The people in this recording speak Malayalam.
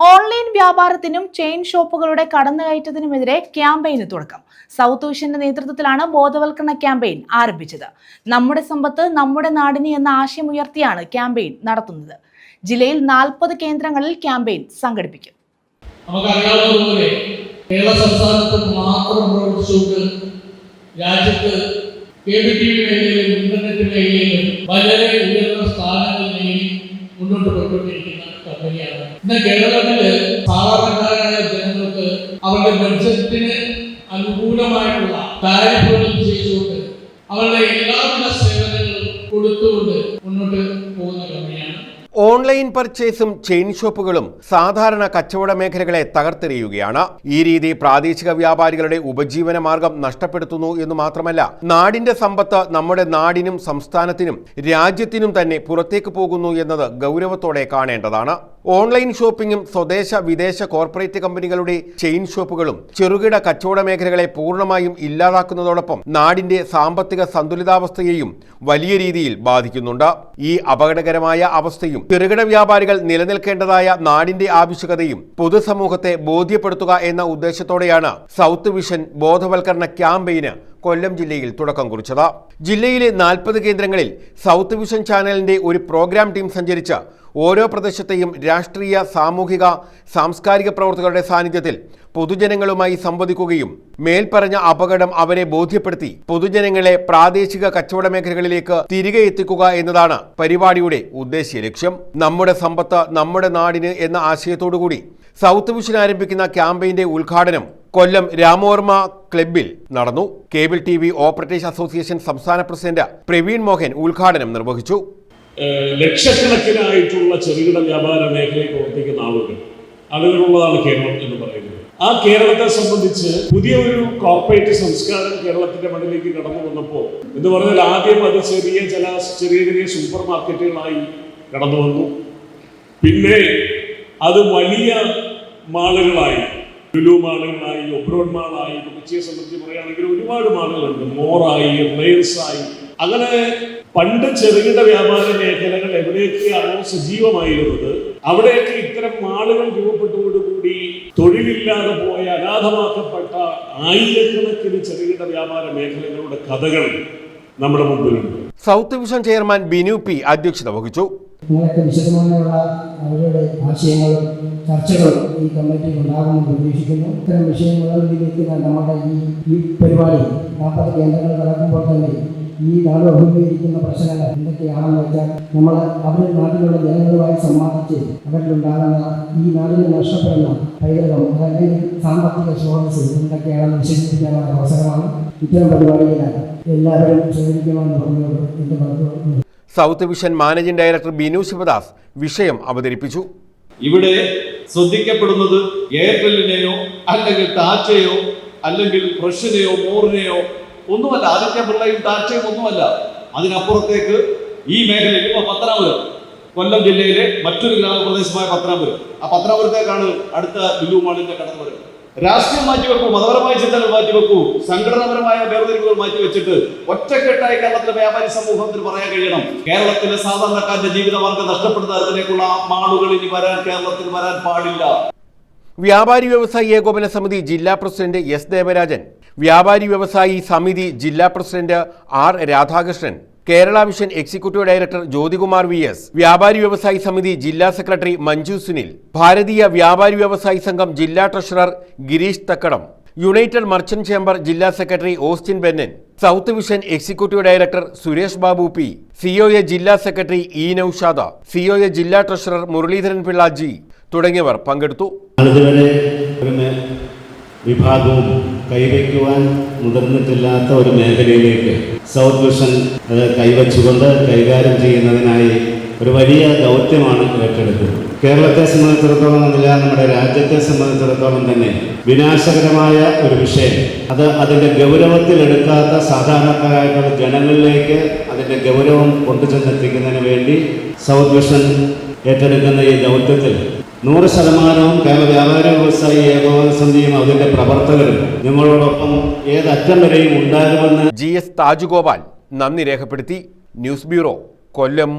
ഓൺലൈൻ വ്യാപാരത്തിനും ചെയിൻ ഷോപ്പുകളുടെ കടന്നുകയറ്റത്തിനുമെതിരെ ക്യാമ്പയിന് തുടക്കം. സൗത്ത് ഏഷ്യന്റെ നേതൃത്വത്തിലാണ് ബോധവൽക്കരണ ക്യാമ്പയിൻ ആരംഭിച്ചത്. നമ്മുടെ സമ്പത്ത് നമ്മുടെ നാടിന് എന്ന ആശയമുയർത്തിയാണ് ക്യാമ്പയിൻ നടത്തുന്നത്. ജില്ലയിൽ നാൽപ്പത് കേന്ദ്രങ്ങളിൽ ക്യാമ്പയിൻ സംഘടിപ്പിക്കും. നമുക്കറിയാവുന്നതുപോലെ കേരള സംസ്ഥാനത്ത് മാത്രം രാജ്യത്ത് ഇന്റർനെറ്റ് വളരെ മുന്നോട്ട് പോയിക്കൊണ്ടിരിക്കുന്ന കമ്പനിയാണ് ഇന്ന് കേരളത്തിൽ സാധാരണക്കാരായ ജനങ്ങൾക്ക് അവരുടെ ബഡ്ജറ്റിന് അനുകൂലമായിട്ടുള്ള താരിഫുകൾ ചെയ്തുകൊണ്ട് അവരുടെ എല്ലാവിധ സേവനങ്ങളും കൊടുത്തുകൊണ്ട് മുന്നോട്ട് പോകുന്ന കമ്പനിയാണ്. ഓൺലൈൻ പർച്ചേസും ചെയിൻ ഷോപ്പുകളും സാധാരണ കച്ചവട മേഖലകളെ തകർത്തെറിയുകയാണ്. ഈ രീതി പ്രാദേശിക വ്യാപാരികളുടെ ഉപജീവന മാർഗം നഷ്ടപ്പെടുത്തുന്നു എന്ന് മാത്രമല്ല നാടിന്റെ സമ്പത്ത് നമ്മുടെ നാടിനും സംസ്ഥാനത്തിനും രാജ്യത്തിനും തന്നെ പുറത്തേക്ക് പോകുന്നു എന്നത് ഗൗരവത്തോടെ കാണേണ്ടതാണ്. ഓൺലൈൻ ഷോപ്പിംഗും സ്വദേശ വിദേശ കോർപ്പറേറ്റ് കമ്പനികളുടെ ചെയിൻ ഷോപ്പുകളും ചെറുകിട കച്ചവട മേഖലകളെ പൂർണമായും ഇല്ലാതാക്കുന്നതോടൊപ്പം നാടിന്റെ സാമ്പത്തിക സന്തുലിതാവസ്ഥയെയും വലിയ രീതിയിൽ ബാധിക്കുന്നുണ്ട്. ഈ അപകടകരമായ അവസ്ഥയും ചെറുകിട വ്യാപാരികൾ നിലനിൽക്കേണ്ടതായ നാടിന്റെ ആവശ്യകതയും പൊതുസമൂഹത്തെ ബോധ്യപ്പെടുത്തുക എന്ന ഉദ്ദേശത്തോടെയാണ് സൗത്ത് വിഷൻ ബോധവൽക്കരണ ക്യാമ്പയിന് കൊല്ലം ജില്ലയിൽ തുടക്കം കുറിച്ചത്. ജില്ലയിലെ നാൽപ്പത് കേന്ദ്രങ്ങളിൽ സൗത്ത് വിഷൻ ചാനലിന്റെ ഒരു പ്രോഗ്രാം ടീം സഞ്ചരിച്ച് ഓരോ പ്രദേശത്തെയും രാഷ്ട്രീയ സാമൂഹിക സാംസ്കാരിക പ്രവർത്തകരുടെ സാന്നിധ്യത്തിൽ പൊതുജനങ്ങളുമായി സംവദിക്കുകയും മേൽപ്പറഞ്ഞ അപകടം അവരെ ബോധ്യപ്പെടുത്തി പൊതുജനങ്ങളെ പ്രാദേശിക കച്ചവട മേഖലകളിലേക്ക് തിരികെ എത്തിക്കുക എന്നതാണ് പരിപാടിയുടെ ഉദ്ദേശ്യ ലക്ഷ്യം. നമ്മുടെ സമ്പത്ത് നമ്മുടെ നാടിന് എന്ന ആശയത്തോടുകൂടി സൗത്ത് വിഷൻ ആരംഭിക്കുന്ന ക്യാമ്പയിന്റെ ഉദ്ഘാടനം കൊല്ലം രാമോർമ ക്ലബിൽ നടന്നു. Cable T V operators association സംസ്ഥാന പ്രസിഡന്റ് പ്രവീൺ മോഹൻ ഉദ്ഘാടനം നിർവഹിച്ചു. ലക്ഷക്കണക്കിനായിട്ടുള്ള ചെറുകിട വ്യാപാര മേഖലയിൽ പ്രവർത്തിക്കുന്ന ആളുകൾ ആളുകളുള്ളതാണ് കേരളം എന്ന് പറയുന്നത്. ആ കേരളത്തെ സംബന്ധിച്ച് പുതിയ ഒരു കോർപ്പറേറ്റ് സംസ്കാരം കേരളത്തിന്റെ മണ്ണിലേക്ക് കടന്നു വന്നപ്പോൾ എന്ന് പറഞ്ഞാൽ ആദ്യം അത് ചെറിയ ചില ചെറിയ ചെറിയ സൂപ്പർ മാർക്കറ്റുകളായി കടന്നു വന്നു. പിന്നെ അത് വലിയ മാളുകളായി. ലുലു മാളുകളായി ഒബ്രോഡ് മാളായി കൊച്ചിയെ സംബന്ധിച്ച് പറയുകയാണെങ്കിൽ ഒരുപാട് മാളുകളുണ്ട്. മോറായി റിലയൻസ് ആയി അങ്ങനെ പണ്ട് ചെറുകിട വ്യാപാര മേഖലകൾ എവിടെയൊക്കെയാണോ സജീവമായിരുന്നത് അവിടെയൊക്കെ ഇത്തരം മാളുകൾ രൂപപ്പെട്ടതോടുകൂടി തൊഴിലില്ലാതെ പോയ അനാഥമാക്കപ്പെട്ട ആയിരക്കണക്കിന് ചെറുകിട വ്യാപാര മേഖലകളുടെ കഥകൾ നമ്മുടെ മുമ്പിലുണ്ട്. South Vision chairman Binu P അധ്യക്ഷത വഹിച്ചു. നിങ്ങളൊക്കെ വിശദമായുള്ള അവരുടെ ആശയങ്ങളും ചർച്ചകളും ഈ കമ്മിറ്റിയിൽ ഉണ്ടാകുമെന്ന് പ്രതീക്ഷിക്കുന്നു. ഇത്തരം വിഷയങ്ങളിലേക്ക് നമ്മുടെ ഈ ഈ പരിപാടി നാൽപ്പത് കേന്ദ്രങ്ങൾ നടക്കുമ്പോൾ തന്നെ ഈ നാട് അഭിമുഖീകരിക്കുന്ന പ്രശ്നങ്ങൾ എന്തൊക്കെയാണെന്ന് വെച്ചാൽ നമ്മൾ അവരുടെ നാട്ടിലുള്ള ജനങ്ങളുമായി സംവാദിച്ച് അവരിലുണ്ടാകുന്ന ഈ നാടിന് നഷ്ടപ്പെടുന്ന പൈതൃകം അല്ലെങ്കിൽ സാമ്പത്തിക സ്രോതസ് എന്തൊക്കെയാണെന്ന് വിശദീകരിക്കാനുള്ള അവസരമാണ് ഇത്തരം പരിപാടിയിൽ എല്ലാവരും സഹകരിക്കണമെന്ന് പറഞ്ഞുകൊണ്ട് എന്റെ വാക്കുകൾ South Vision managing director Binu Sivadas വിഷയം അവതരിപ്പിച്ചു. ഇവിടെ ശ്രദ്ധിക്കപ്പെടുന്നത് എയർടെല്ലിനെയോ അല്ലെങ്കിൽ ടാറ്റയോ അല്ലെങ്കിൽ ഫ്രഷിനെയോ മോറിനെയോ ഒന്നുമല്ല. ആദിത്യ പിള്ളയും ടാറ്റയും ഒന്നുമല്ല. അതിനപ്പുറത്തേക്ക് ഈ മേഖലയിൽ ഇപ്പൊ പത്തനാപുരം കൊല്ലം ജില്ലയിലെ മറ്റൊരു ഗ്രാമപ്രദേശമായ പത്തനാപുരം. ആ പത്തനാപുരത്തേക്കാണ് അടുത്ത ലുലു മാളിന്റെ കടന്നുവരവ്. രാഷ്ട്രീയം മാറ്റിവെക്കൂ മതപരമായ ചിന്തകൾ മാറ്റിവെക്കൂ സംഘടനാപരമായ വേർതിരിവുകൾ മാറ്റിവെച്ചിട്ട് ഒറ്റക്കെട്ടായി കേരളത്തിലെ വ്യാപാരി സമൂഹത്തിന് പറയാൻ കഴിയണം. കേരളത്തിലെ സാധാരണക്കാരന്റെ ജീവിതമാർഗം നഷ്ടപ്പെടുന്ന തരത്തിലേക്കുള്ള മാളുകൾ ഇനി വരാൻ കേരളത്തിൽ വരാൻ പാടില്ല. വ്യാപാരി വ്യവസായി ഏകോപന സമിതി ജില്ലാ പ്രസിഡന്റ് എസ് ദേവരാജൻ വ്യാപാരി വ്യവസായി സമിതി ജില്ലാ president R Radhakrishnan Kerala Vision executive director Jyothikumar V S Vyapari Vyavasayi Samithi ജില്ലാ സെക്രട്ടറി മഞ്ജു സുനിൽ ഭാരതീയ വ്യാപാരി വ്യവസായി സംഘം ജില്ലാ treasurer Girish Thakkadam United Merchant Chamber ജില്ലാ secretary Austin Bennan South Vision executive director Suresh Babu P COA ജില്ലാ സെക്രട്ടറി ഇ നൌഷാദ സിഒഎ ജില്ലാ ട്രഷറർ മുരളീധരൻ പിള്ള ജി തുടങ്ങിയവർ പങ്കെടുത്തു. വിഭാഗവും കൈവയ്ക്കുവാൻ മുതിർന്നിട്ടില്ലാത്ത ഒരു മേഖലയിലേക്ക് സൗത്ത് വിഷൻ അത് കൈവച്ചുകൊണ്ട് കൈകാര്യം ചെയ്യുന്നതിനായി ഒരു വലിയ ദൗത്യമാണ് ഏറ്റെടുക്കുന്നത് കേരളത്തെ സംബന്ധിച്ചിടത്തോളം എന്നില്ല നമ്മുടെ രാജ്യത്തെ സംബന്ധിച്ചിടത്തോളം തന്നെ വിനാശകരമായ ഒരു വിഷയം. അത് അതിന്റെ ഗൗരവത്തിലെടുക്കാത്ത സാധാരണക്കാരായിട്ടുള്ള ജനങ്ങളിലേക്ക് അതിന്റെ ഗൗരവം കൊണ്ടുചെന്നെത്തിക്കുന്നതിന് വേണ്ടി സൗത്ത് വിഷൻ ഏറ്റെടുക്കുന്ന ഈ ദൗത്യത്തിൽ നൂറ് ശതമാനവും കേരള വ്യാപാര വ്യവസായി ഏകോപന സമിതിയും അതിന്റെ പ്രവർത്തകരും നിങ്ങളോടൊപ്പം ഏതറ്റം വരെയും ഉണ്ടാകുമെന്ന് ജി എസ് താജുഗോപാൽ നന്ദി രേഖപ്പെടുത്തി. News bureau Kollam.